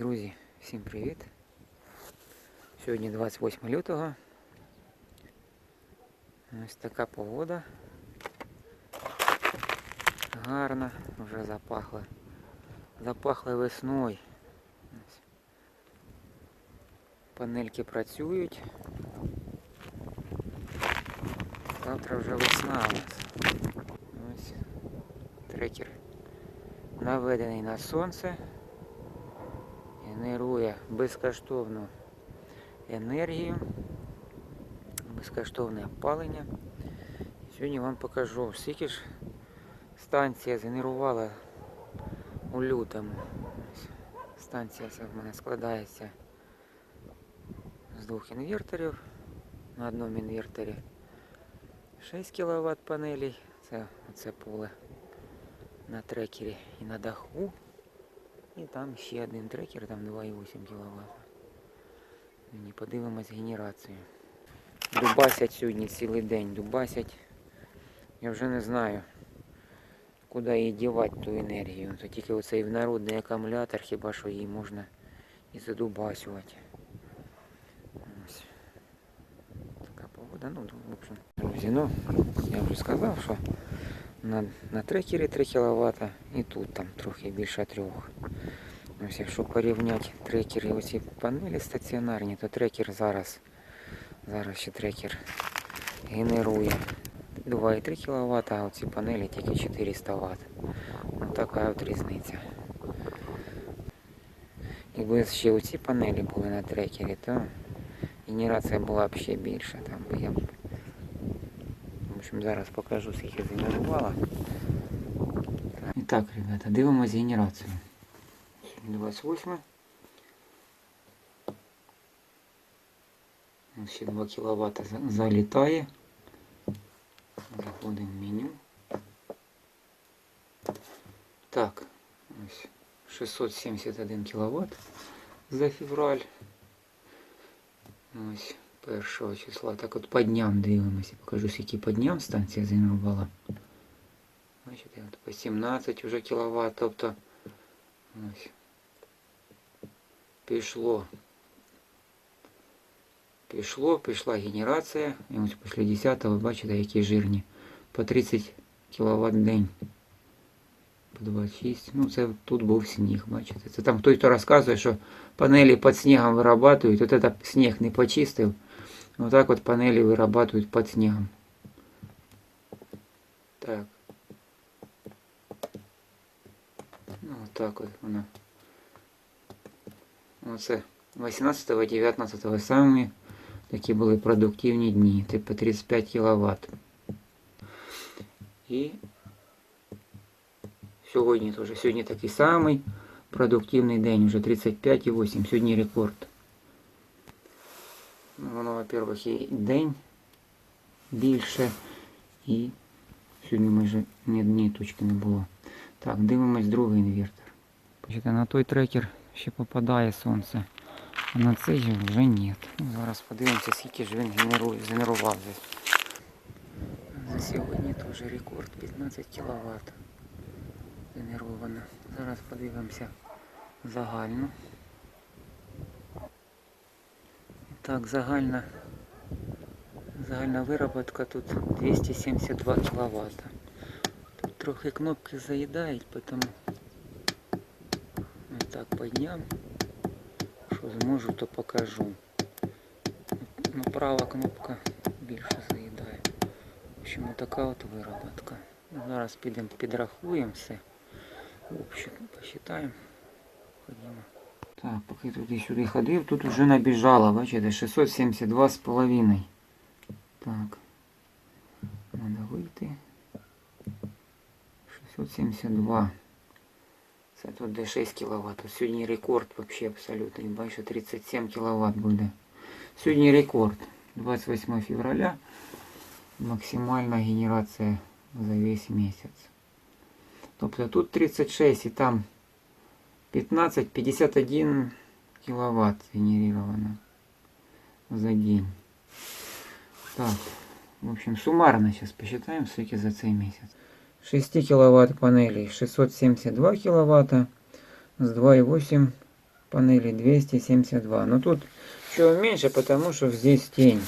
Друзі, всім привіт! Сьогодні 28 лютого. Ось така погода. Гарна, вже запахла. Запахла весною. Ось. Панельки працюють. Завтра вже весна у нас. Ось трекер наведений на сонце генерує Безкоштовну енергію, безкоштовне опалення. Сьогодні вам покажу, скільки ж станція згенерувала у лютому. Станція в мене складається з двох інверторів. На одному інверторі 6 кВт панелей. Це оце поле на трекері і на даху. І там ще один трекер, там 2,8 кВт. Мені подивимось генерацію. Дубасять сьогодні цілий день, дубасять. Я вже не знаю, куди її дівати ту енергію. То тільки оцей народний акумулятор, хіба що її можна і задубасювати. Ось. Така погода, ну, в общем, друзі, ну, я вже сказав, що на, на трекері 3 кВт і тут там трохи більше трьох. Ось якщо порівняти трекери, оці панелі стаціонарні, то трекер зараз, зараз ще трекер генерує 2,3 кВт, а оці панелі тільки 400 Вт. Ось така от різниця. Якби ще оці панелі були на трекері, то генерація була б ще більша. Там я б... В общем, зараз покажу, скільки згенерувала. І так, ребята, дивимось генерацію. Сьогодні 28. Ось ще 2 кВт залітає. Заходимо в меню. Так, ось 671 кВт за февраль. Ось першого числа. Так от по дням дивимося. Покажу, скільки по дням станція згенерувала. Бачите, от по 17 вже кВт, тобто ось пішло. Пішло, пішла генерація. І ось після 10 ви бачите, які жирні. По 30 кВт в день. По 26. Ну, це тут був сніг, бачите. Це там хтось, хто розказує, що панелі під снігом вирабатують. От це сніг не почистив. Отак от панелі вирабатують під снігом. Так. Ну, отак от воно. Оце 18-19 самі такі були продуктивні дні, типу 35 кВт. І сьогодні теж. Сьогодні такий самий продуктивний день, вже 35,8. Сьогодні рекорд. Ну, Воно, во-первых, і день більше. І сьогодні майже ні однієї точки не було. Так, дивимось другий інвертор. Бачите, на той трекер ще попадає сонце. А на цей же вже ні. Ну, зараз подивимося, скільки ж він генерує, згенерував. вже. За сьогодні теж рекорд 15 кВт генеровано. Зараз подивимося загальну. Так, загальна, загальна вироботка тут 272 кВт. Тут трохи кнопки заїдають, тому так по дням. Що зможу, то покажу. Ну, права кнопка більше заїдає. В общем, така от вироботка. Ну, Зараз підемо підрахуємо все. В общем, посчитаємо. Ходімо. Так, поки туди-сюди ходив, тут вже набіжало, бачите, 672,5. Так. Надо вийти. 672. Це тут де 6 кВт. Сьогодні рекорд вообще абсолютно. Бачите, 37 кВт буде. Сьогодні рекорд. 28 февраля. Максимальна генерація за весь місяць. Тобто тут 36 і там 15, 51 кВт генерировано за день. Так, в общем, суммарно сейчас посчитаем, сколько за цей месяц. 6 кВт панелей 672 кВт с 2,8 панели 272. Но тут чего меньше, потому что здесь тень.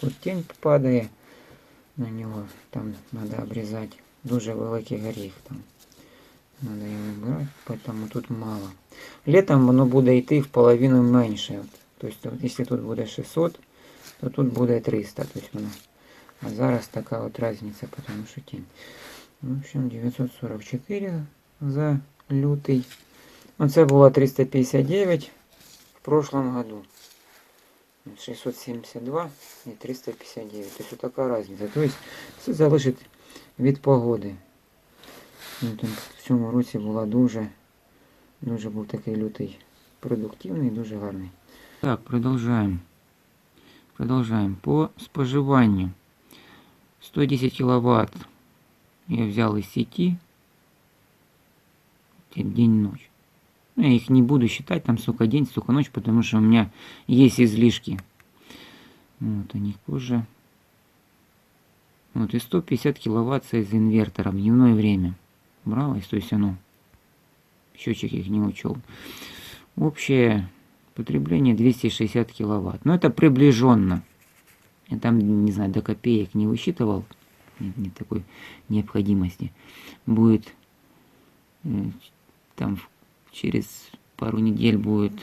Тут тень падає на нього. Там надо обрезать. Дуже великий горіх там. Надо його брати, поэтому тут мало. Летом воно буде йти в половину менше. От. Тобто, якщо тут буде 600, то тут буде 300. Тобто воно. А зараз така от різниця, тому що тінь. В общем, 944 за лютий. Оце було 359 в прошлом году. 672 і 359. Тобто така різниця. Тобто це залежить від погоди. Ну, там в цьому році була дуже, дуже був такий лютий продуктивний, дуже гарний. Так, продовжуємо. Продовжуємо. По споживанню 110 кВт я взял из сети день-ночь. Ну, я их не буду считать, там сколько день, столько ночь, потому что у меня есть излишки. Вот, у них позже. Вот, и 150 киловатт из инвертора в дневное время. Бралось, то есть оно, счетчик их не учел. Общее потребление 260 киловатт. Но это приближенно. Я там, не знаю, до копеек не высчитывал. Нет, нет такой необходимости. Будет там через пару недель будет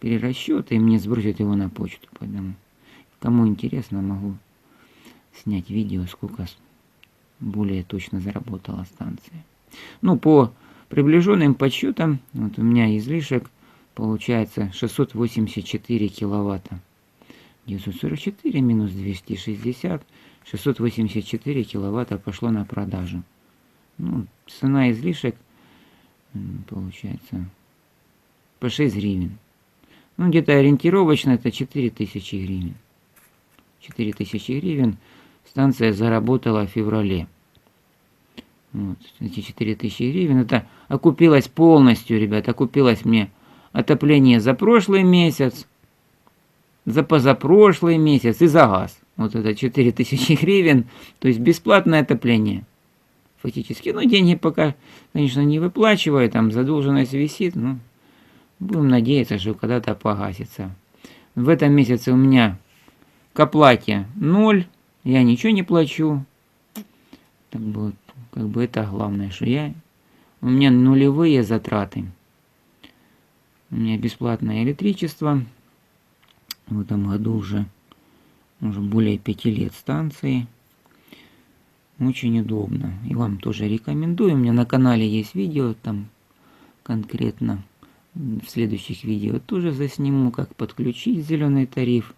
перерасчет, и мне сбросят его на почту. Поэтому, кому интересно, могу снять видео, сколько более точно заработала станция. Ну, по приближенным подсчетам, вот у меня излишек получается 684 киловатта. 944 минус 260, 684 киловатта пошло на продажу. Ну, цена излишек получается по 6 гривен. Ну, где-то ориентировочно это 4000 гривен. 4000 гривен станция заработала в феврале. Вот, эти 4000 гривен, это окупилось полностью, ребят, окупилось мне отопление за прошлый месяц, за позапрошлый месяц и за газ. Вот это 4000 гривен, то есть бесплатное отопление. Фактически, ну деньги пока, конечно, не выплачиваю, там задолженность висит, ну будем надеяться, что когда-то погасится. В этом месяце у меня к оплате ноль, я ничего не плачу. Так вот, как бы это главное, что я, у меня нулевые затраты. У меня бесплатное электричество, в этом году уже, уже более пяти лет станции. Очень удобно. И вам тоже рекомендую. У меня на канале есть видео там конкретно. В следующих видео тоже засниму, как подключить зеленый тариф.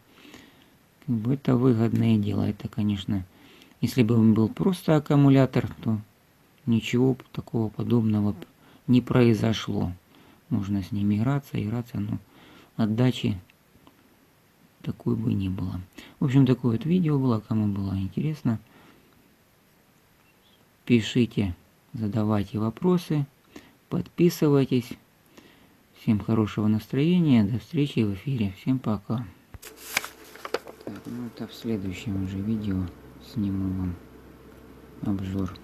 Как бы это выгодное дело. Это, конечно, если бы он был просто аккумулятор, то ничего такого подобного не произошло. Можно с ним играться, играться, но отдачи такой бы не было. В общем, такое вот видео было. Кому было интересно, пишите, задавайте вопросы, подписывайтесь. Всем хорошего настроения, до встречи в эфире. Всем пока. Так, ну это в следующем уже видео сниму вам обзор.